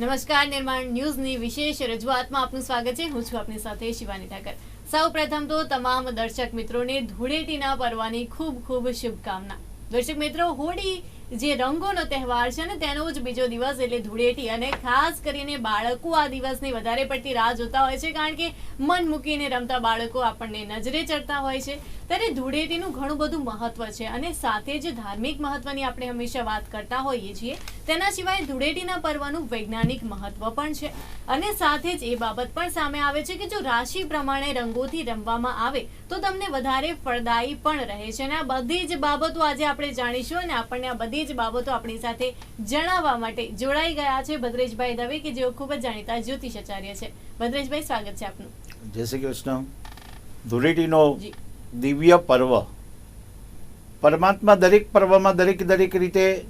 નમસ્કાર, નિર્માણ ન્યૂઝની વિશેષ રજૂઆતમાં આપનું સ્વાગત છે. હું છું આપની સાથે શિવાની ઠાકર. સૌ પ્રથમ તો તમામ દર્શક મિત્રોને ધૂળેટીના પર્વની ખૂબ ખૂબ શુભકામના. દર્શક મિત્રો, હોળી જે રંગોનો તહેવાર છે ને, તેનો જ બીજો દિવસ એટલે ધૂળેટી. અને ખાસ કરીને બાળકો આ દિવસની વધારે પડતી રાહ જોતા હોય છે, કારણ કે મન મૂકીને રમતા બાળકો આપણને નજરે ચડતા હોય છે. ત્યારે ધૂળેટીનું ઘણું બધું મહત્વ છે અને સાથે જ ધાર્મિક મહત્વની આપણે હંમેશા વાત કરતા હોઈએ છીએ. તેના સિવાય ધૂળેટીના પર્વનું વૈજ્ઞાનિક મહત્વ પણ છે. અને સાથે જ એ બાબત પણ સામે આવે છે કે જો રાશિ પ્રમાણે રંગોથી રમવામાં આવે તો તમને વધારે ફળદાયી પણ રહે છે અને આ બધી જ બાબતો આજે આપણે જાણીશું અને આપણને આ બધી જ બાબતો આપણી સાથે જણાવવા માટે જોડાઈ ગયા છે ભદ્રેશભાઈ દવે કે જેઓ ખૂબ જ જાણીતા જ્યોતિષ આચાર્ય છે. ભદ્રેશભાઈ સ્વાગત છે આપનું. જય શ્રી કૃષ્ણ. ધૂળેટીનો દિવ્ય પર્વ. પરમાત્મા દરેક પર્વમાં દરેક દરેક રીતે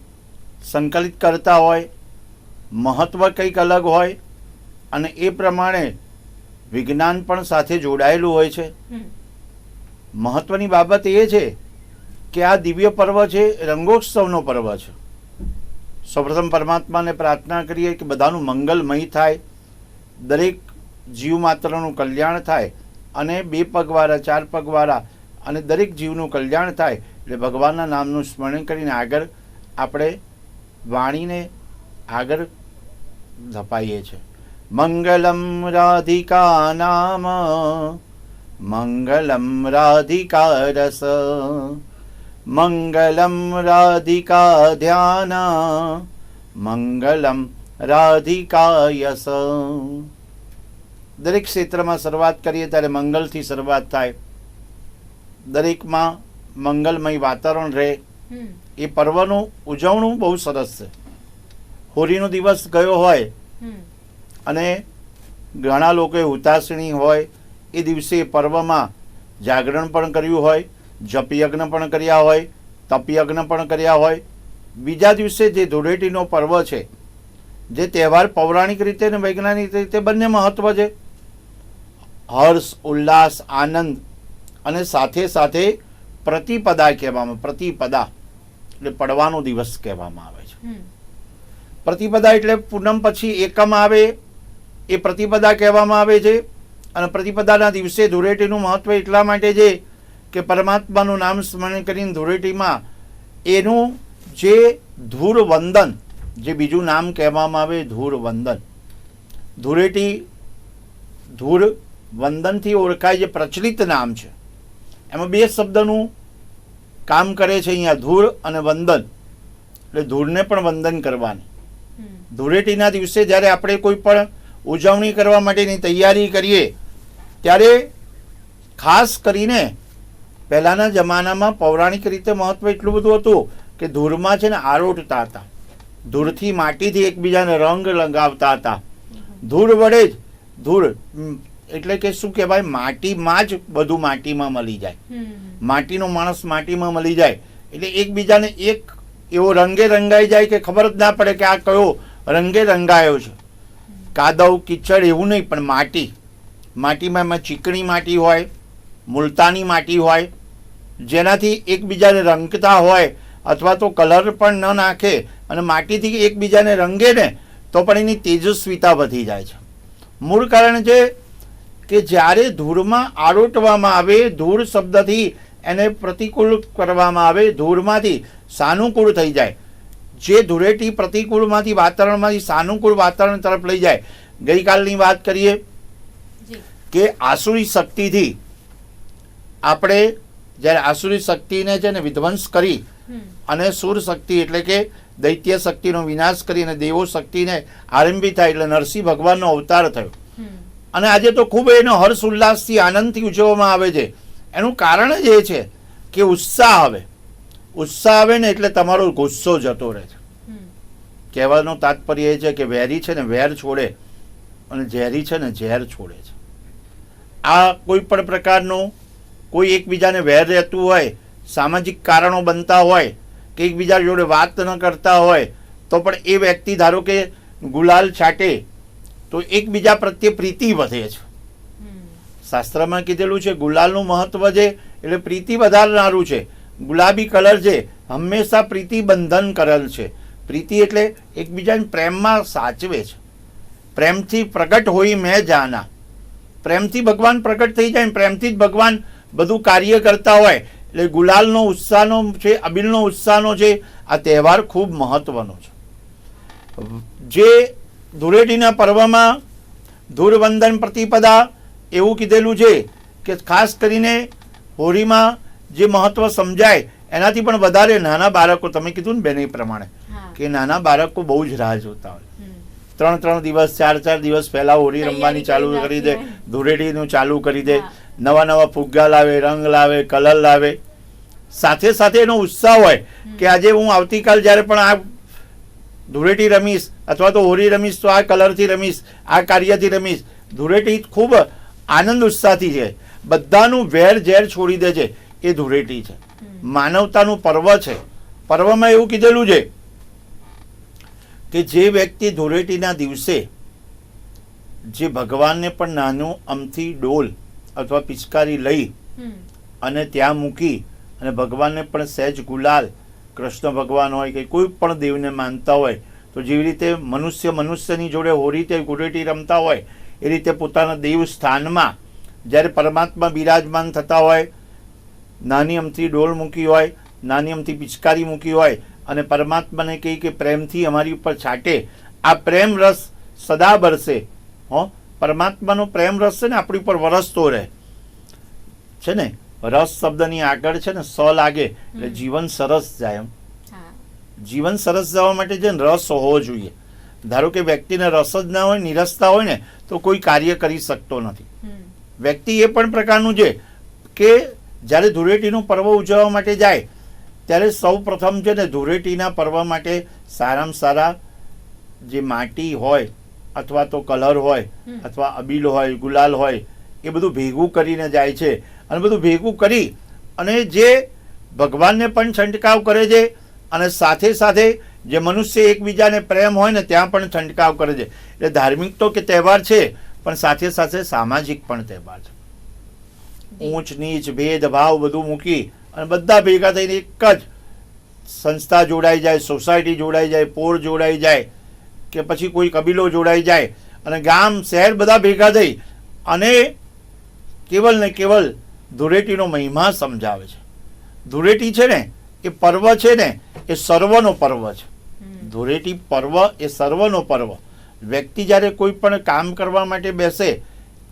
સંકલિત કરતા હોય મહત્વ કંઈક અલગ હોય અને એ પ્રમાણે વિજ્ઞાન પણ સાથે જોડાયેલું હોય છે. મહત્ત્વની મહત્વની બાબત એ છે કે આ દિવ્ય પર્વ છે રંગોત્સવનો પર્વ છે. સૌપ્રથમ પરમાત્માને પ્રાર્થના કરીએ કે બધાનું મંગલમય થાય દરેક જીવ માત્રનું કલ્યાણ થાય અને બે પગવાળા, ચાર પગવાળા અને દરેક જીવનું કલ્યાણ થાય એટલે ભગવાનના નામનું સ્મરણ કરીને આગળ આપણે વાણીને આગળ ધપાઈએ છીએ મંગલમ રાધિકા નામ, મંગલમ રાધિકા રસ, મંગલમ રાધિકા ધ્યાન, મંગલમ રાધિકા યસ. દરેક ક્ષેત્રમાં શરૂઆત કરીએ ત્યારે મંગલથી શરૂઆત થાય. દરેકમાં મંગલમય વાતાવરણ રહે. એ પર્વનું ઉજવણું બહુ સરસ છે. હોળીનો દિવસ ગયો હોય અને ઘણા લોકોએ ઉતાસણી હોય એ દિવસે પર્વમાં જાગરણ પણ કર્યું હોય જપયજ્ઞ પણ કર્યા હોય તપયજ્ઞ પણ કર્યા હોય. બીજા દિવસે જે ધૂળેટીનો પર્વ છે જે તહેવાર પૌરાણિક રીતે અને વૈજ્ઞાનિક રીતે બંને મહત્વ છે. હર્ષ ઉલ્લાસ આનંદ અને સાથે સાથે પ્રતિપદા કહેવામાં પ્રતિપદા એટલે પડવાનો દિવસ કહેવામાં આવે છે. પ્રતિપદા એટલે પૂનમ પછી એકમ આવે એ પ્રતિપદા કહેવામાં આવે છે. અને પ્રતિપદાના દિવસે ધૂળેટીનું મહત્વ એટલા માટે છે કે પરમાત્માનું નામ સ્મરણ કરીને ધૂળેટીમાં એનું જે ધૂળ વંદન જે બીજું નામ કહેવામાં આવે ધૂળ વંદન ધૂળેટી ધૂળ વંદનથી ઓળખાય જે પ્રચલિત નામ છે. એમાં બે શબ્દનું કામ કરે છે અહીંયા ધૂળ અને વંદન. એટલે ધૂળને પણ વંદન કરવાની. ધૂળેટીના દિવસે જ્યારે આપણે કોઈ પણ ઉજવણી કરવા માટેની તૈયારી કરીએ ત્યારે ખાસ કરીને પહેલાંના જમાનામાં પૌરાણિક રીતે મહત્વ એટલું બધું હતું કે ધૂળમાં છે ને આરોટતા હતા. ધૂળથી માટીથી એકબીજાને રંગ લગાવતા હતા. ધૂળ વડે જ ધૂળ એટલે કે શું કહેવાય માટીમાં જ બધું માટીમાં મળી જાય. માટીનો માણસ માટીમાં મળી જાય. એટલે એકબીજાને એક એવો રંગે રંગાઈ જાય કે ખબર જ ના પડે કે આ કયો રંગે રંગાયો છે. કાદવ કિચડ એવું નહીં પણ માટી. માટીમાં એમાં ચીકણી માટી હોય મુલતાની માટી હોય જેનાથી એકબીજાને રંગતા હોય અથવા તો કલર પણ ન નાખે અને માટીથી એકબીજાને રંગે ને તો પણ એની તેજસ્વીતા વધી જાય છે. મૂળ કારણ છે કે જ્યારે ધૂળમાં આરોટવામાં આવે ધૂળ શબ્દથી એને પ્રતિકૂળ કરવામાં આવે ધૂળમાંથી સાનુકૂળ થઈ જાય. જે ધૂળેટી પ્રતિકૂળમાંથી વાતાવરણમાંથી સાનુકૂળ વાતાવરણ તરફ લઈ જાય. ગઈકાલની વાત કરીએ કે આસુરી શક્તિથી આપણે જ્યારે આસુરી શક્તિને છે ને વિધ્વંસ કરી અને સુર શક્તિ એટલે કે દૈત્ય શક્તિનો વિનાશ કરી અને દેવો શક્તિને આરંભી થાય એટલે નરસિંહ ભગવાનનો અવતાર થયો. અને આજે તો ખૂબ એનો હર્ષ ઉલ્લાસથી આનંદથી ઉજવવામાં આવે છે. એનું કારણ જ એ છે કે ઉત્સાહ આવે. ઉત્સાહ આવે ને એટલે તમારો ગુસ્સો જતો રહે છે. કહેવાનું તાત્પર્ય એ છે કે વેરી છે ને વેર છોડે અને ઝેરી છે ને ઝેર છોડે છે. આ કોઈ પણ પ્રકારનું કોઈ એકબીજાને વેર રહેતું હોય સામાજિક કારણો બનતા હોય કે એકબીજા જોડે વાત ન કરતા હોય તો પણ એ વ્યક્તિ ધારો કે ગુલાલ છાંટે તો એકબીજા પ્રત્યે પ્રીતિ વધે છે. શાસ્ત્રમાં કીધેલું છે ગુલાલનું મહત્વ છે એટલે પ્રીતિ વધારનારું છે. ગુલાબી કલર છે હંમેશા પ્રીતિ બંધન કરેલ છે. પ્રીતિ એટલે એકબીજાને પ્રેમમાં સાચવે છે. પ્રેમથી પ્રગટ હોય મેં જાના. પ્રેમથી ભગવાન પ્રગટ થઈ જાય ને પ્રેમથી જ ભગવાન બધું કાર્ય કરતા હોય. એટલે ગુલાલનો ઉત્સાહનો છે અબિલનો ઉત્સાહનો છે આ તહેવાર ખૂબ મહત્વનો છે. જે ધૂળેટીના પર્વમાં ધૂળવંદન પ્રતિપદા એવું કીધેલું છે કે ખાસ કરીને હોળીમાં જે મહત્વ સમજાય એનાથી પણ વધારે નાના બાળકો તમે કીધું ને બેન એ પ્રમાણે કે નાના બાળકો બહુ જ રાહ જોતા હોય. ત્રણ ત્રણ દિવસ ચાર ચાર દિવસ પહેલા હોળી રમવાની ચાલુ કરી કરી દે ધૂળેટીનું ચાલુ કરી દે નવા નવા ફુગ્ગા લાવે રંગ લાવે કલર લાવે. સાથે સાથે એનો ઉત્સાહ હોય કે આજે હું આવતીકાલ જ્યારે પણ આ ધૂળેટી રમીશ અથવા તો હોળી રમીશ તો આ કલરથી રમીશ આ કાર્યથી રમીશ. ધૂળેટી ખૂબ આનંદ ઉત્સાહથી છે. બધાનું વેર ઝેર છોડી દે છે. એ ધૂળેટી છે. માનવતાનું પર્વ છે. પર્વમાં એવું કીધેલું છે કે જે વ્યક્તિ ધૂળેટીના દિવસે જે ભગવાનને પણ નાનું અમથી ડોલ અથવા પિચકારી લઈ અને ત્યાં મૂકી અને ભગવાનને પણ સહેજ ગુલાલ કૃષ્ણ ભગવાન હોય કે કોઈ પણ દેવને માનતા હોય, તો જેવી રીતે મનુષ્ય મનુષ્યની જોડે હોળી તે ગુરેટી રમતા હોય, એ રીતે પોતાના દેવ સ્થાનમાં જ્યારે પરમાત્મા બિરાજમાન થતા હોય, નાની અમથી ડોલ મૂકી હોય, નાની અમથી પિચકારી મૂકી હોય, અને પરમાત્માને કહી કે પ્રેમથી અમારી ઉપર છાંટે, આ પ્રેમ રસ સદા બરસે. હો, પરમાત્માનો પ્રેમ રસ છે ને આપણી ઉપર વરસતો રહે. છે ને? રસ શબ્દની આગળ છે ને સ લાગે એટલે જીવન સરસ જાય એમ. જીવન સરસ જવા માટે ને રસ હોવો જોઈએ. ધારો કે વ્યક્તિને રસ જ ના હોય નિરસતા હોય ને તો કોઈ કાર્ય કરી શકતો નથી. વ્યક્તિ એ પણ પ્રકારનું છે કે જ્યારે ધૂળેટીનું પર્વ ઉજવવા માટે જાય ત્યારે સૌ પ્રથમ છે ને ધૂળેટીના પર્વ માટે સારામાં સારા જે માટી હોય અથવા તો કલર હોય અથવા અબીલ હોય ગુલાલ હોય એ બધું ભેગું કરીને જાય છે. અને બધું ભેગું કરી અને જે ભગવાનને પણ છંટકાવ કરે છે અને સાથે સાથે જે મનુષ્ય એકબીજાને પ્રેમ હોય ને ત્યાં પણ છંટકાવ કરે છે. એટલે ધાર્મિક તો કે તહેવાર છે, પણ સાથે સાથે સામાજિક પણ તહેવાર છે. ઊંચ, નીચ ભેદભાવ બધું મૂકી અને બધા ભેગા થઈને એક જ સંસ્થા જોડાઈ જાય, સોસાયટી જોડાઈ જાય, પોર જોડાઈ જાય કે પછી કોઈ કબીલો જોડાઈ જાય અને ગામ, શહેર બધા ભેગા થઈ અને કેવલ ને કેવલ ધૂળેટીનો મહિમા સમજાવે છે. ધૂળેટી છે ને એ પર્વ છે ને એ સર્વનો પર્વ છે. ધૂળેટી પર્વ એ સર્વનો પર્વ. વ્યક્તિ જ્યારે કોઈ પણ કામ કરવા માટે બેસે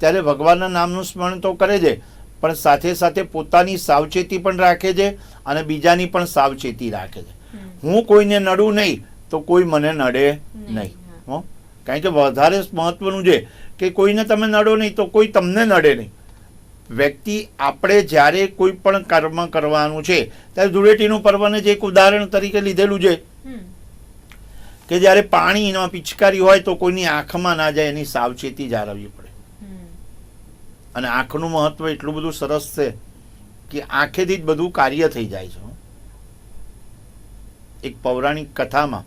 ત્યારે ભગવાનના નામનું સ્મરણ તો કરે છે પણ સાથે સાથે પોતાની સાવચેતી પણ રાખે છે અને બીજાની પણ સાવચેતી રાખે છે. હું કોઈને નડું નહીં તો કોઈ મને નડે નહીં, હો? કારણ કે વધારે મહત્વનું છે કે કોઈને તમે નડો નહીં તો કોઈ તમને નડે નહીં. વ્યક્તિ આપણે જ્યારે કોઈ પણ કર્મ કરવાનું છે ત્યારે ધૂળેટીનું પર્વને જે એક ઉદાહરણ તરીકે લીધેલું છે. કે જ્યારે પાણીમાં પિચકારી હોય તો કોઈની આંખમાં ના જાય એની સાવચેતી જાળવવી પડે. અને આંખનું મહત્વ એટલું બધું સરસ છે કે આંખેથી જ બધું કાર્ય થઈ જાય છે એક પૌરાણિક કથામાં.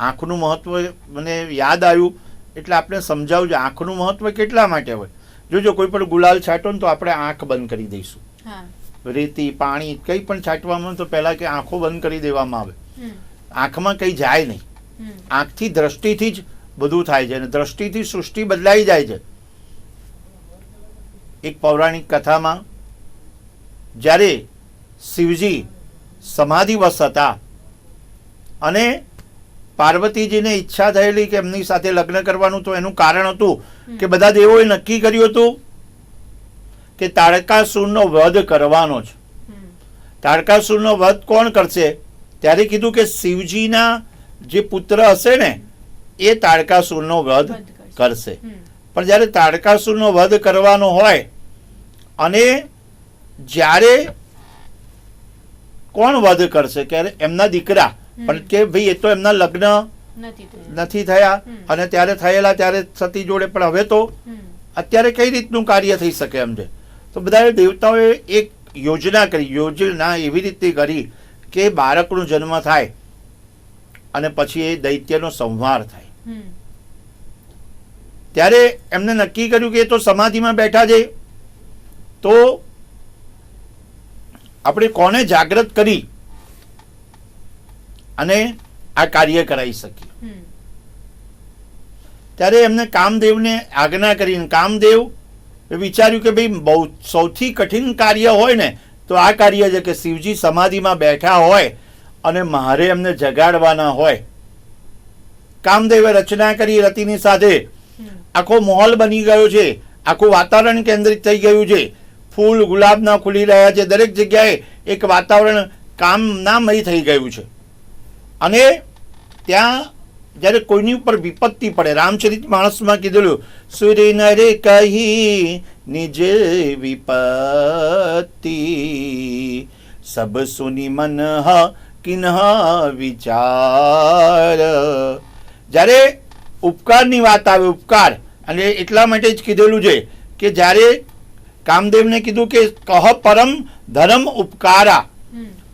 આંખનું મહત્વ મને યાદ આવ્યું એટલે આપણે સમજાવું છે આંખનું મહત્વ કેટલા માટે હોય જોજો કોઈ પણ ગુલાલ છાંટો ને તો આપણે આંખ બંધ કરી દઈશું. રેતી પાણી કંઈ પણ છાંટવામાં તો પહેલાં કે આંખો બંધ કરી દેવામાં આવે. આંખમાં કંઈ જાય નહીં. આંખથી દ્રષ્ટિથી જ બધું થાય છે અને દ્રષ્ટિથી સૃષ્ટિ બદલાઈ જાય છે. એક પૌરાણિક કથામાં જ્યારે શિવજી સમાધિવશ હતા અને પાર્વતીજીને ઈચ્છા થયેલી કે એમની સાથે લગ્ન કરવાનું તો એનું કારણ હતું કે બધા દેવોએ નક્કી કર્યું હતું કે તારકાસુરનો વધ કરવાનો છે. તારકાસુરનો વધ કોણ કરશે? ત્યારે કીધું કે શિવજીના જે પુત્ર હશે ને એ તારકાસુરનો વધ વધ કરશે. કરશે. પણ જ્યારે તારકાસુરનો વધ કરવાનો હોય અને જ્યારે કોણ વધ કરશે? ક્યારે? એમના દીકરા. પણ કે ભાઈ એ તો એમના લગ્ન નથી થયા. અને ત્યારે થયેલા ત્યારે સતી જોડે પણ હવે તો અત્યારે કઈ રીતનું કાર્ય થઈ શકે એમ છે? તો બધા દેવતાઓએ એક યોજના કરી યોજના એવી રીતે કરી કે બાળકનો જન્મ થાય અને પછી એ દૈત્યનો સંહાર થાય. ત્યારે એમને નક્કી કર્યું કે એ તો સમાધિમાં બેઠા છે. તો આપણે કોને જાગૃત કરી અને આ કાર્ય કરાવી શકીએ. ત્યારે એમને કામદેવને આજ્ઞા કરીને કામદેવ વિચાર્યું કે ભાઈ બહુ સૌથી કઠિન કાર્ય હોય ને તો આ કાર્ય છે કે શિવજી સમાધિમાં બેઠા હોય અને મારે એમને જગાડવાના હોય. કામદેવે રચના કરી રતિની સાથે. આખો માહોલ બની ગયો છે. આખું વાતાવરણ કેન્દ્રિત થઈ ગયું છે. ફૂલ ગુલાબના ખુલી રહ્યા છે. દરેક જગ્યાએ એક વાતાવરણ કામનામય થઈ ગયું છે. અને ત્યાં જ્યારે કોઈની ઉપર વિપત્તિ પડે રામચરિત માણસમાં કીધેલું સુરી નરે કહી નિજ વિપત્તિ સબ સુની મન કિન્હ વિચાર. જ્યારે ઉપકારની વાત આવે ઉપકાર અને એટલા માટે જ કીધેલું છે કે જ્યારે કામદેવને કીધું કે કહ પરમ ધર્મ ઉપકારા.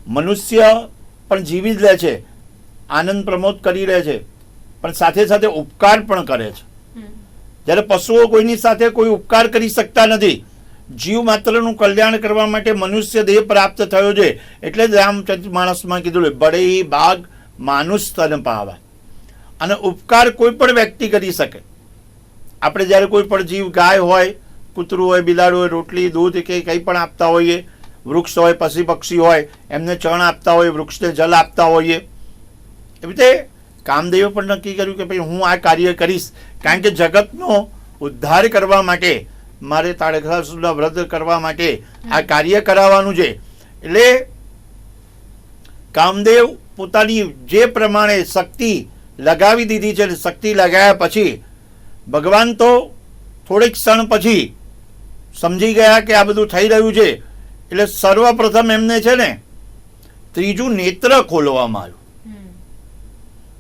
મનુષ્ય પણ જીવી જ લે છે. આનંદ પ્રમોદ કરી રહે છે પણ સાથે સાથે ઉપકાર પણ કરે છે. જ્યારે પશુઓ કોઈની સાથે કોઈ ઉપકાર કરી શકતા નથી જીવ માત્રનું કલ્યાણ કરવા માટે મનુષ્ય દેહ પ્રાપ્ત થયો છે એટલે જ રામચંદ્ર માણસમાં કીધું બડે બાગ માનુષ તન પાવા અને ઉપકાર કોઈ પણ વ્યક્તિ કરી શકે. આપણે જ્યારે કોઈ પણ જીવ ગાય હોય કૂતરું હોય બિલાડું હોય રોટલી દૂધ કે કંઈ પણ આપતા હોઈએ વૃક્ષ હોય પશુ પક્ષી હોય એમને ચણ આપતા હોઈએ વૃક્ષને જલ આપતા હોઈએ એવી રીતે કામદેવે પણ નક્કી કર્યું કે ભાઈ હું આ કાર્ય કરીશ. કારણ કે જગતનો ઉદ્ધાર કરવા માટે મારે તાળકાસુરના વ્રત કરવા માટે આ કાર્ય કરાવવાનું છે. એટલે કામદેવ પોતાની જે પ્રમાણે શક્તિ લગાવી દીધી છે શક્તિ લગાવ્યા પછી ભગવાન તો થોડીક ક્ષણ પછી સમજી ગયા કે આ બધું થઈ રહ્યું છે. એટલે સર્વપ્રથમ એમને છે ને ત્રીજું નેત્ર ખોલવામાં આવ્યું.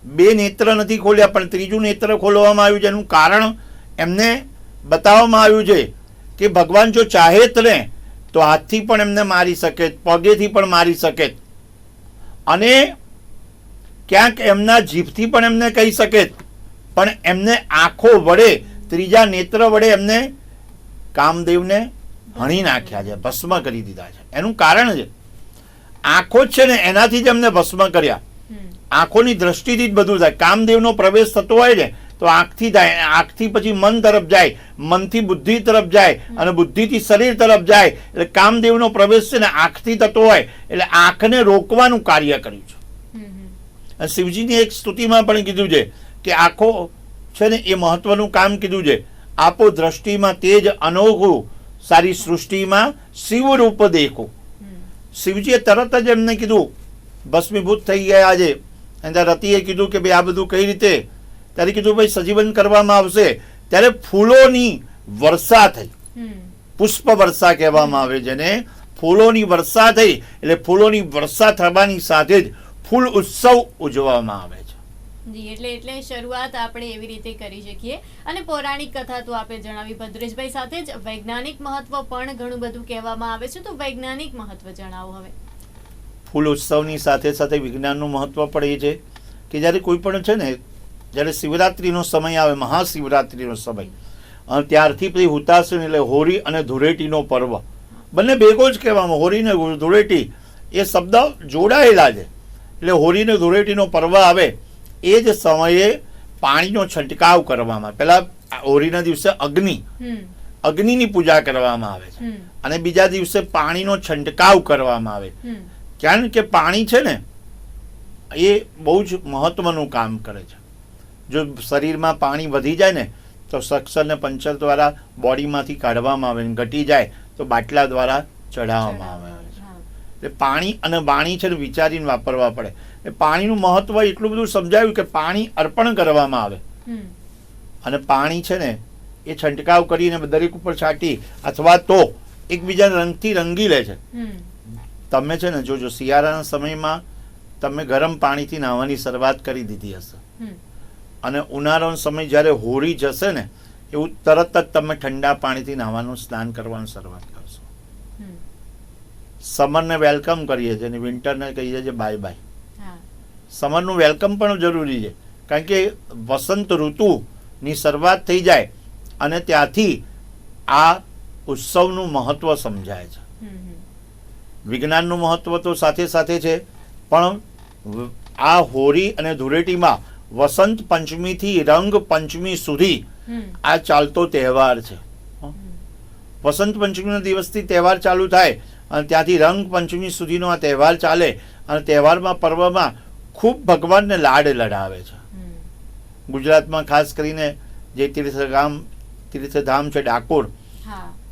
બે નેત્ર નથી ખોલ્યા, પણ ત્રીજું નેત્ર ખોલવામાં આવ્યું છે. એનું કારણ એમને બતાવવામાં આવ્યું છે કે ભગવાન જો ચાહે જ ને, તો હાથથી પણ એમને મારી શકે, પગેથી પણ મારી શકે. અને ક્યાંક એમના જીભથી પણ એમને કહી શકે. પણ એમને આંખો વડે, ત્રીજા નેત્ર વડે એમને કામદેવને હણી નાખ્યા છે, ભસ્મ કરી દીધા છે. એનું કારણ છે, આંખો જ છે ને, એનાથી જ એમને ભસ્મ કર્યા. આંખોની દ્રષ્ટિથી જ બધું થાય. કામદેવનો પ્રવેશ થતો હોય ને તો આંખથી થાય. આંખથી પછી મન તરફ જાય. મનથી બુદ્ધિ તરફ જાય અને બુદ્ધિથી શરીર તરફ જાય. એટલે કામદેવનો પ્રવેશ છે ને આંખથી થતો હોય. એટલે આંખને રોકવાનું કાર્ય કર્યું છે. શિવજીની એક સ્તુતિમાં પણ કીધું છે કે આંખો છે ને એ મહત્વનું કામ કીધું છે. આપો દ્રષ્ટિમાં તેજ અનોખું સારી સૃષ્ટિમાં શિવ રૂપ દેખો શિવજીએ તરત જ એમને કીધું ભસ્મીભૂત થઈ ગયા આજે અને ત્યારે રતિએ કીધું કે ભાઈ આ બધું કઈ રીતે? ત્યારે કીધું ભાઈ સજીવન કરવામાં આવશે. ત્યારે ફૂલોની વર્ષા થઈ. પુષ્પ વર્ષા કહેવામાં આવે છે ને ફૂલોની વર્ષા થઈ એટલે ફૂલોની વર્ષા થવાની સાથે જ ફૂલ ઉત્સવ ઉજવવામાં આવે છે. જી એટલે એટલે શરૂઆત આપણે એવી રીતે કરી શકીએ. અને પૌરાણિક કથા તો આપણે જણાવી ભદ્રેશભાઈ સાથે જ. વૈજ્ઞાનિક મહત્વ પણ ઘણું બધું કહેવામાં આવે છે. તો વૈજ્ઞાનિક મહત્વ જણાવો હવે. ફૂલ ઉત્સવની સાથે સાથે વિજ્ઞાનનું મહત્ત્વ પણ એ છે કે જ્યારે કોઈ પણ છે ને જ્યારે શિવરાત્રિનો સમય આવે મહાશિવરાત્રિનો સમય અને ત્યારથી પછી હુતાસન એટલે હોળી અને ધૂળેટીનો પર્વ. બંને ભેગો જ કહેવામાં હોળી ને ધૂળેટી એ શબ્દ જોડાયેલા છે. એટલે હોળી ને ધૂળેટીનો પર્વ આવે એ જ સમયે પાણીનો છંટકાવ કરવામાં આવે. પહેલાં હોળીના દિવસે અગ્નિ અગ્નિની પૂજા કરવામાં આવે છે. અને બીજા દિવસે પાણીનો છંટકાવ કરવામાં આવે. કારણ કે પાણી છે ને એ બહુ જ મહત્વનું કામ કરે છે. જો શરીરમાં પાણી વધી જાય ને તો સક્સર ને પંચર દ્વારા બોડીમાંથી કાઢવામાં આવે ને ઘટી જાય તો બાટલા દ્વારા ચઢાવવામાં આવે છે. એટલે પાણી અને વાણી છે ને વિચારીને વાપરવા પડે. એ પાણીનું મહત્વ એટલું બધું સમજાયું કે પાણી અર્પણ કરવામાં આવે. અને પાણી છે ને એ છંટકાવ કરીને દરેક ઉપર છાંટી અથવા તો એકબીજાને રંગથી રંગી લે છે. તમે છે ને જોજો શિયાળાના સમયમાં તમે ગરમ પાણીથી નાહવાની શરૂઆત કરી દીધી હશે. અને ઉનાળાનો સમય જ્યારે હોળી જશે ને એવું તરત જ તમે ઠંડા પાણીથી નાહવાનું સ્નાન કરવાનું શરૂઆત કરશો. સમરને વેલકમ કરીએ છીએ અને વિન્ટરને કહીએ છીએ બાય બાય સમરનું વેલકમ પણ જરૂરી છે કારણ કે વસંત ઋતુની શરૂઆત થઈ જાય અને ત્યાંથી આ ઉત્સવનું મહત્વ સમજાય છે. વિજ્ઞાનનું મહત્વ તો સાથે સાથે છે પણ આ હોળી અને ધૂળેટીમાં વસંત પંચમીથી રંગ પંચમી સુધી આ ચાલતો તહેવાર છે. વસંત પંચમીના દિવસથી તહેવાર ચાલુ થાય અને ત્યાંથી રંગ પંચમી સુધીનો આ તહેવાર ચાલે અને તહેવારમાં પર્વમાં ખૂબ ભગવાનને લાડ લડાવે છે. ગુજરાતમાં ખાસ કરીને જે તીર્થગામ તીર્થધામ છે ડાકોર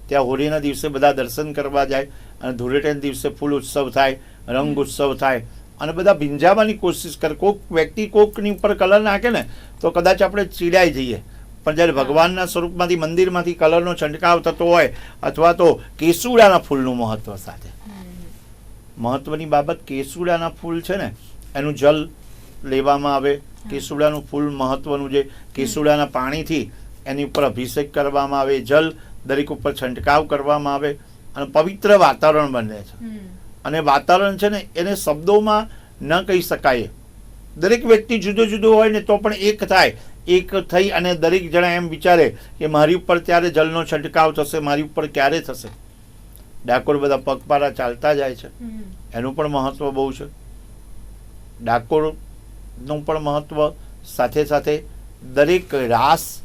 ત્યાં હોળીના દિવસે બધા દર્શન કરવા જાય. અને ધૂળેટીના દિવસે ફૂલ ઉત્સવ થાય રંગ ઉત્સવ થાય. અને બધા ભીંજાવાની કોશિશ કરે. કોઈક વ્યક્તિ કોકની ઉપર કલર નાખે ને તો કદાચ આપણે ચીડાઈ જઈએ. પણ જ્યારે ભગવાનના સ્વરૂપમાંથી મંદિરમાંથી કલરનો છંટકાવ થતો હોય અથવા તો કેસુડાના ફૂલનું મહત્વ સાથે. મહત્ત્વની મહત્વની બાબત કેસુડાના ફૂલ છે ને એનું જલ લેવામાં આવે. કેસુડાનું ફૂલ મહત્વનું છે. કેસુડાના પાણીથી એની ઉપર અભિષેક કરવામાં આવે. જલ દરેક ઉપર છંટકાવ કરવામાં આવે. અને પવિત્ર વાતાવરણ બને છે. અને વાતાવરણ છે ને એને શબ્દોમાં ન કહી શકાય. દરેક વ્યક્તિ જુદો જુદો હોય ને તો પણ એક થાય. એક થઈ અને દરેક જણા એમ વિચારે કે મારી ઉપર ત્યારે જલનો છંટકાવ થશે મારી ઉપર ક્યારે થશે? ડાકોર બધા પગપાળા ચાલતા જાય છે. એનું પણ મહત્વ બહુ છે. ડાકોરનું પણ મહત્વ સાથે સાથે દરેક રાસ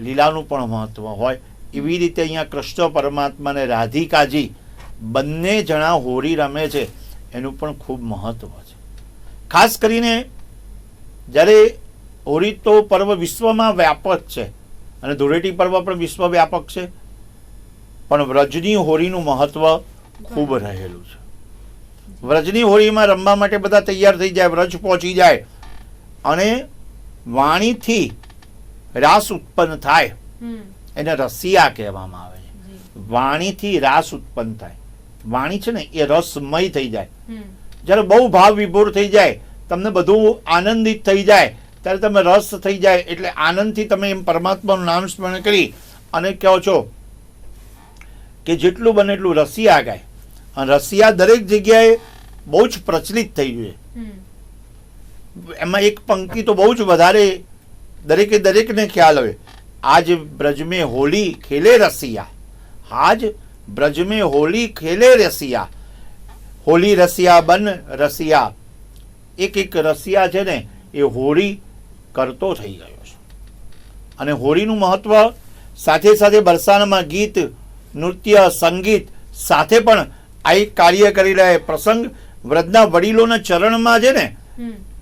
લીલાનું પણ મહત્વ હોય. એવી રીતે અહીંયા કૃષ્ણ પરમાત્મા અને રાધિકાજી બંને જણા હોળી રમે છે. એનું પણ ખૂબ મહત્વ છે. ખાસ કરીને જ્યારે હોળી તો પર્વ વિશ્વમાં વ્યાપક છે અને ધૂળેટી પર્વ પણ વિશ્વ વ્યાપક છે. પણ વ્રજની હોળીનું મહત્વ ખૂબ રહેલું છે. વ્રજની હોળીમાં રમવા માટે બધા તૈયાર થઈ જાય વ્રજ પહોંચી જાય અને વાણીથી રાસ ઉત્પન્ન થાય. એને રસિયા કહેવામાં આવે છે. વાણીથી રાસ ઉત્પન્ન થાય. વાણી છે ને એ રસમય થઈ જાય. જ્યારે બહુ ભાવ વિભોર થઈ જાય તમને બધું આનંદિત થઈ જાય ત્યારે તમે રસ થઈ જાય એટલે આનંદથી તમે એમ પરમાત્માનું નામ સ્મરણ કરી અને કહો છો કે જેટલું બને એટલું રસિયા ગાય. અને રસિયા દરેક જગ્યાએ બહુ જ પ્રચલિત થઈ ગયું છે. એમાં એક પંક્તિ તો બહુ જ વધારે દરેકે દરેકને ખ્યાલ આવે. આજ બ્રજ મેં હોલી ખેલે રસિયા આજ બ્રજ મેં હોલી ખેલે રસિયા હોલી રસિયા બન રસિયા એક એક રસિયા છે ને એ હોળી કરતો થઈ ગયો છે. અને હોળીનું મહત્વ સાથે સાથે બરસાણમાં ગીત નૃત્ય સંગીત સાથે પણ આ એક કાર્ય કરી રહ્યા પ્રસંગ વ્રતના વડીલોના ચરણમાં છે ને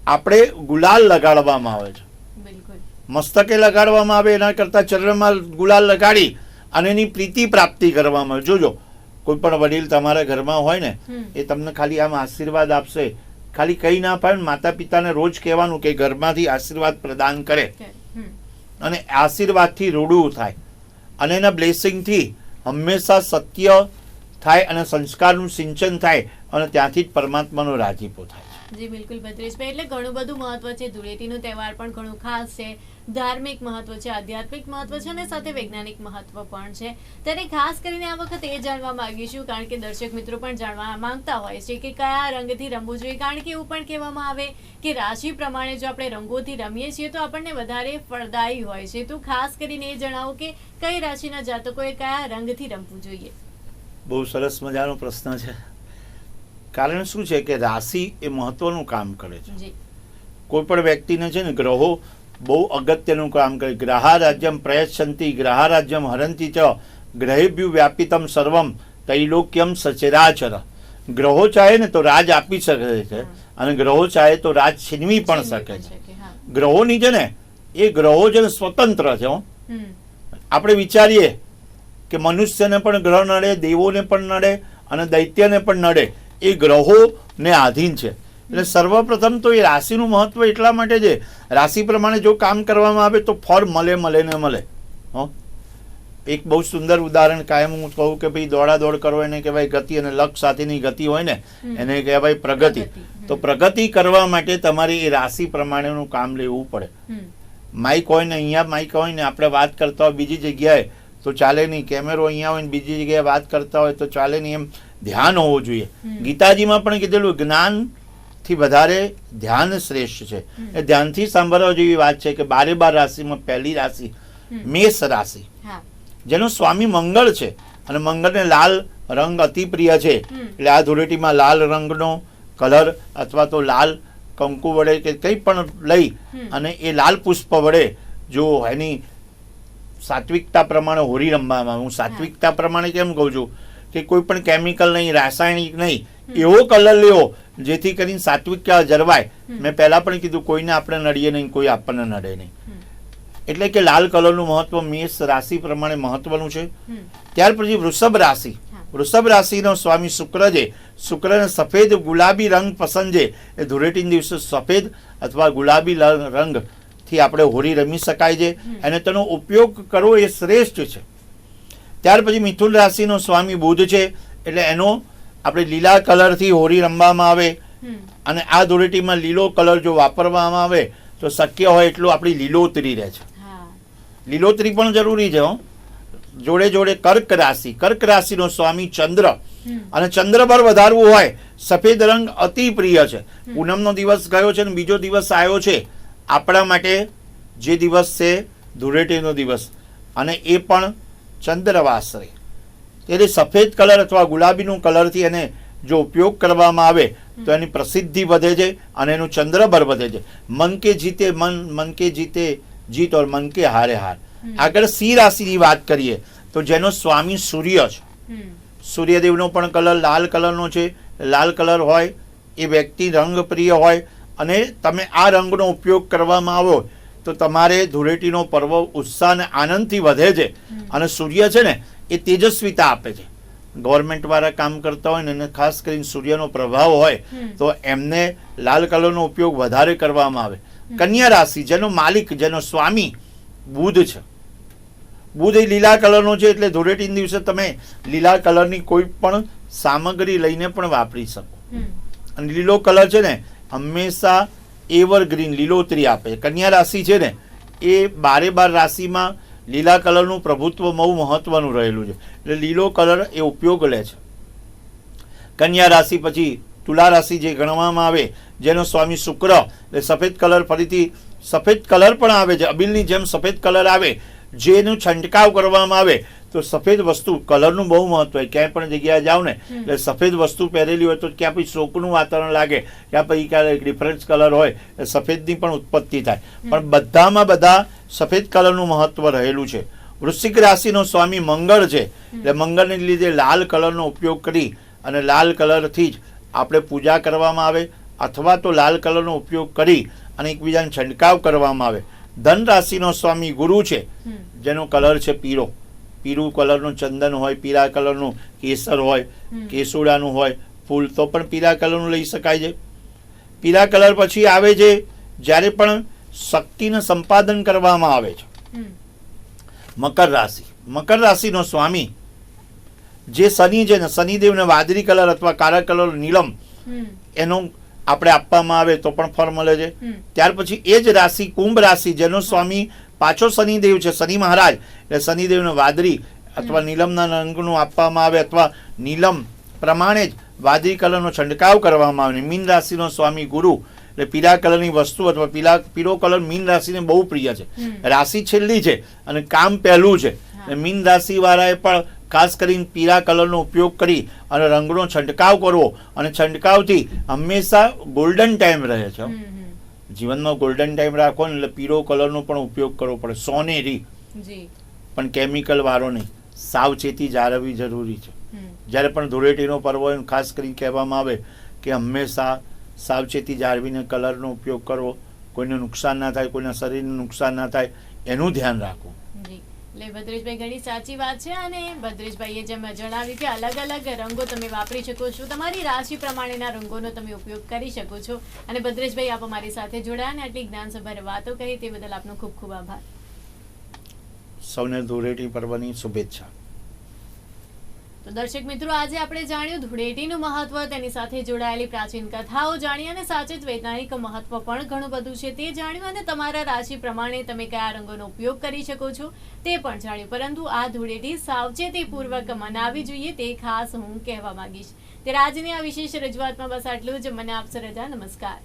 આપણે ગુલાલ લગાડવામાં આવે છે. મસ્તકે લગાડવામાં આવે એના કરતાં ચરણમાં ગુલાલ લગાડી અને એની પ્રીતિ પ્રાપ્તિ કરવામાં આવે. જોજો કોઈ પણ વડીલ તમારા ઘરમાં હોય ને એ તમને ખાલી આમ આશીર્વાદ આપશે. ખાલી કઈ ના પાડે માતા પિતાને રોજ કહેવાનું કે ઘરમાંથી આશીર્વાદ પ્રદાન કરે. અને આશીર્વાદથી રૂડું થાય. અને એના બ્લેસિંગથી હંમેશા સત્ય થાય અને સંસ્કારનું સિંચન થાય અને ત્યાંથી જ પરમાત્માનો રાજીપો થાય. જી, બિલકુલ ભદ્રેશભાઈ એટલે ઘણું બધું મહત્વ છે. ધૂળેટીનો તહેવાર પણ ઘણું ખાસ છે. ધાર્મિક મહત્વ છે, આધ્યાત્મિક મહત્વ છે અને સાથે વૈજ્ઞાનિક મહત્વ પણ છે. ત્યારે ખાસ કરીને આ વખત એ જાણવા માંગીશું, કારણ કે દર્શક મિત્રો પણ જાણવા માંગતા હોય છે કે કયા રંગથી રમવું જોઈએ. કારણ કે એવું પણ કહેવામાં આવે કે રાશિ પ્રમાણે જો આપણે રંગોથી રમીએ છીએ તો આપણને વધારે ફળદાયી હોય છે. તો ખાસ કરીને એ જણાવો કે કઈ રાશિના જાતકોએ કયા રંગથી રમવું જોઈએ. બહુ સરસ મજાનો પ્રશ્ન છે. કારણ શું છે કે રાશિ એ મહત્વનું કામ કરે છે. કોઈ પણ વ્યક્તિને છે ને ગ્રહો બહુ અગત્યનું કામ કરે. ગ્રહા રાજ્યમ પ્રયચ્છંતી ગ્રહા રાજ્યમ હરંતી ચ ગ્રહેભ્યુ વ્યાપિતમ સર્વમ તૈલોક્યમ સચરાચર. ગ્રહો ચાહે ને તો રાજ આપી શકે છે અને ગ્રહો ચાહે તો રાજ છીનવી પણ શકે છે. ગ્રહોની છે ને એ ગ્રહો છે ને સ્વતંત્ર છે હો. આપણે વિચારીએ કે મનુષ્યને પણ ગ્રહ નડે દેવોને પણ નડે અને દૈત્યને પણ નડે. એ ગ્રહોને આધીન છે. એટલે સર્વપ્રથમ તો એ રાશિનું મહત્વ એટલા માટે છે રાશિ પ્રમાણે જો કામ કરવામાં આવે તો ફળ મળે મળે ને મળે. હો? એક બહુ સુંદર ઉદાહરણ કાયમ હું કહું કે ભાઈ દોડા દોડ કરો એને કહેવાય ગતિ અને લક્ષ સાથેની ગતિ હોય ને એને કહેવાય પ્રગતિ. તો પ્રગતિ કરવા માટે તમારે એ રાશિ પ્રમાણેનું કામ લેવું પડે. માઇક હોય ને અહીંયા માઇક હોય ને આપણે વાત કરતા હોય બીજી જગ્યાએ તો ચાલે નહીં. કેમેરો અહીંયા હોય ને બીજી જગ્યાએ વાત કરતા હોય તો ચાલે નહીં એમ. ધ્યાન હોવું જોઈએ. ગીતાજીમાં પણ કીધેલું જ્ઞાનથી વધારે ધ્યાન શ્રેષ્ઠ છે. એ ધ્યાનથી સાંભળવા જેવી વાત છે કે બારે બાર રાશિમાં પહેલી રાશિ મેષ રાશિ. જેનો સ્વામી મંગળ છે અને મંગળને લાલ રંગ અતિ પ્રિય છે એટલે આ ધૂળેટીમાં લાલ રંગનો કલર અથવા તો લાલ કંકુ વડે કે કંઈ પણ લઈ અને એ લાલ પુષ્પ વડે જો એની સાત્વિકતા પ્રમાણે હોળી રમવામાં હું સાત્વિકતા પ્રમાણે કેમ કહું છું? કે કોઈ પણ કેમિકલ નહીં રાસાયણિક નહીં એવો કલર લેવો જેથી કરીને સાત્વિક જળવાય. હમ. મેં પહેલા પણ કીધું કોઈને આપણે નડીએ નહીં કોઈ આપણને નડે નહીં. એટલે કે લાલ કલરનું મહત્વ મેષ રાશિ પ્રમાણે મહત્વનું છે. ત્યાર પછી વૃષભ રાશિ. વૃષભ રાશિનો સ્વામી શુક્ર છે. શુક્રને સફેદ ગુલાબી રંગ પસંદ છે. એ ધૂળેટીના દિવસે સફેદ અથવા ગુલાબી રંગથી આપણે હોળી રમી શકાય છે. અને તેનો ઉપયોગ કરવો એ શ્રેષ્ઠ છે. ત્યાર પછી મિથુન રાશિનો સ્વામી બુધ છે એટલે એનો આપણે લીલા કલરથી હોળી રમવામાં આવે. અને આ ધૂળેટીમાં લીલો કલર જો વાપરવામાં આવે તો શક્ય હોય એટલું આપણી લીલોતરી રહે છે. લીલોતરી પણ જરૂરી છે હો. જોડે જોડે કર્ક રાશિ કર્ક રાશિનો સ્વામી ચંદ્ર. અને ચંદ્ર પર વધારવું હોય સફેદ રંગ અતિ પ્રિય છે. પૂનમનો દિવસ ગયો છે અને બીજો દિવસ આવ્યો છે આપણા માટે જે દિવસ છે ધૂળેટીનો દિવસ. અને એ પણ ચંદ્રવાસરે. એટલે સફેદ કલર અથવા ગુલાબીનું કલરથી એને જો ઉપયોગ કરવામાં આવે તો એની પ્રસિદ્ધિ વધે છે અને એનું ચંદ્રભર વધે છે. મન કે જીતે મન મન કે જીતે જીત ઓર મન કે હારે હાર. આગળ સિંહ રાશિની વાત કરીએ તો જેનો સ્વામી સૂર્ય છે. સૂર્યદેવનો પણ કલર લાલ કલરનો છે. લાલ કલર હોય એ વ્યક્તિ રંગપ્રિય હોય અને તમે આ રંગનો ઉપયોગ કરવામાં આવો તો તમારે ધૂળેટીનો પર્વ ઉત્સાહ અને આનંદથી વધે છે. અને સૂર્ય છે ને એ તેજસ્વીતા આપે છે. ગવર્મેન્ટવાળા કામ કરતા હોય ને એને ખાસ કરીને સૂર્યનો પ્રભાવ હોય તો એમને લાલ કલરનો ઉપયોગ વધારે કરવામાં આવે. કન્યા રાશિ જેનો માલિક જેનો સ્વામી બુધ છે. બુધ એ લીલા કલરનો છે એટલે ધૂળેટીના દિવસે તમે લીલા કલરની કોઈ પણ સામગ્રી લઈને પણ વાપરી શકો. અને લીલો કલર છે ને હંમેશા એવરગ્રીન લીલોતરી આપે. કન્યા રાશિ છે ને, એ બારે બાર રાશિમાં લીલા કલરનું પ્રભુત્વ બહુ મહત્વનું રહેલું છે. એટલે લીલો કલર એ ઉપયોગ લે છે. કન્યા રાશિ પછી તુલા રાશિ જે ગણવામાં આવે, જેનો સ્વામી શુક્ર, એટલે સફેદ કલર ફરીથી, સફેદ કલર પણ આવે છે. અબીલની જેમ સફેદ કલર આવે, જેનું છંટકાવ કરવામાં આવે તો સફેદ વસ્તુ કલરનું બહુ મહત્વ હોય ક્યાંય પણ જગ્યાએ જાઓ ને એટલે સફેદ વસ્તુ પહેરેલી હોય તો ક્યાં પછી શોકનું વાતાવરણ લાગે. ક્યાં પછી ક્યારેક ડિફરન્સ કલર હોય એટલે સફેદની પણ ઉત્પત્તિ થાય. પણ બધામાં બધા સફેદ કલરનું મહત્વ રહેલું છે. વૃશ્ચિક રાશિનો સ્વામી મંગળ છે. એટલે મંગળને લીધે લાલ કલરનો ઉપયોગ કરી અને લાલ કલરથી જ આપણે પૂજા કરવામાં આવે અથવા તો લાલ કલરનો ઉપયોગ કરી અને એકબીજાને છંટકાવ કરવામાં આવે. ધન રાશિનો સ્વામી ગુરુ છે. જેનો કલર છે પીળો. પીળું કલરનું ચંદન હોય પીળા કલરનું કેસર હોય કેસુડાનું હોય ફૂલ તો પણ પીળા કલરનું લઈ શકાય છે. પીળા કલર પછી આવે છે જ્યારે પણ શક્તિનું સંપાદન કરવામાં આવે છે. મકર રાશિ. મકર રાશિનો સ્વામી જે શનિ છે ને શનિદેવને વાદળી કલર અથવા કાળા કલર નીલમ એનો આપણે આપવામાં આવે તો પણ ફળ મળે છે. ત્યાર પછી એ જ રાશિ કુંભ રાશિ જેનો સ્વામી પાછો શનિદેવ છે શનિ મહારાજ. એટલે શનિદેવને વાદળી અથવા નીલમના રંગનું આપવામાં આવે અથવા નીલમ પ્રમાણે જ વાદળી કલરનો છંટકાવ કરવામાં આવે. મીન રાશિનો સ્વામી ગુરુ. એટલે પીળા કલરની વસ્તુ અથવા પીળા પીળો કલર મીન રાશિને બહુ પ્રિય છે. રાશિ છેલ્લી છે અને કામ પહેલું છે. મીન રાશિવાળાએ પણ ખાસ કરીને પીળા કલરનો ઉપયોગ કરી અને રંગનો છંટકાવ કરવો. અને છંટકાવથી હંમેશા ગોલ્ડન ટાઈમ રહે છે. જીવનમાં ગોલ્ડન ટાઈમ રાખો ને એટલે પીળો કલરનો પણ ઉપયોગ કરવો પડે. સોનેરી. પણ કેમિકલ વાળો નહીં. સાવચેતી જાળવવી જરૂરી છે. જ્યારે પણ ધૂળેટીનો પર્વ હોય ખાસ કરીને કહેવામાં આવે કે હંમેશા સાવચેતી જાળવીને કલરનો ઉપયોગ કરવો. કોઈને નુકસાન ના થાય કોઈના શરીરને નુકસાન ના થાય એનું ધ્યાન રાખવું. એટલે ભદ્રેશભાઈ, ઘણી સાચી વાત છે અને ભદ્રેશભાઈએ જેમ જણાવ્યું કે અલગ અલગ રંગો તમે વાપરી શકો છો, તમારી રાશિ પ્રમાણેના રંગોનો તમે ઉપયોગ કરી શકો છો. અને ભદ્રેશભાઈ, આપ અમારી સાથે જોડાયા અને આટલી જ્ઞાનસભર વાતો કહી તે બદલ આપનો ખૂબ ખૂબ આભાર. સૌને ધૂળેટી પર્વની શુભેચ્છા. તો દર્શક મિત્રો, આજે આપણે જાણ્યું ધૂળેટીનું મહત્વ, તેની સાથે જોડાયેલી પ્રાચીન કથાઓ જાણી અને સાચે જ વૈજ્ઞાનિક મહત્વ પણ ઘણું બધું છે. તે જાણ્યું અને તમારા રાશિ પ્રમાણે તમે કયા રંગોનો ઉપયોગ કરી શકો છો તે પણ જાણ્યું. પરંતુ આ ધૂળેટી સાવચેતીપૂર્વક મનાવી જોઈએ તે ખાસ હું કહેવા માંગીશ. ત્યારે આજની આ વિશેષ રજૂઆતમાં બસ આટલું જ. મને આપશે રજા. નમસ્કાર.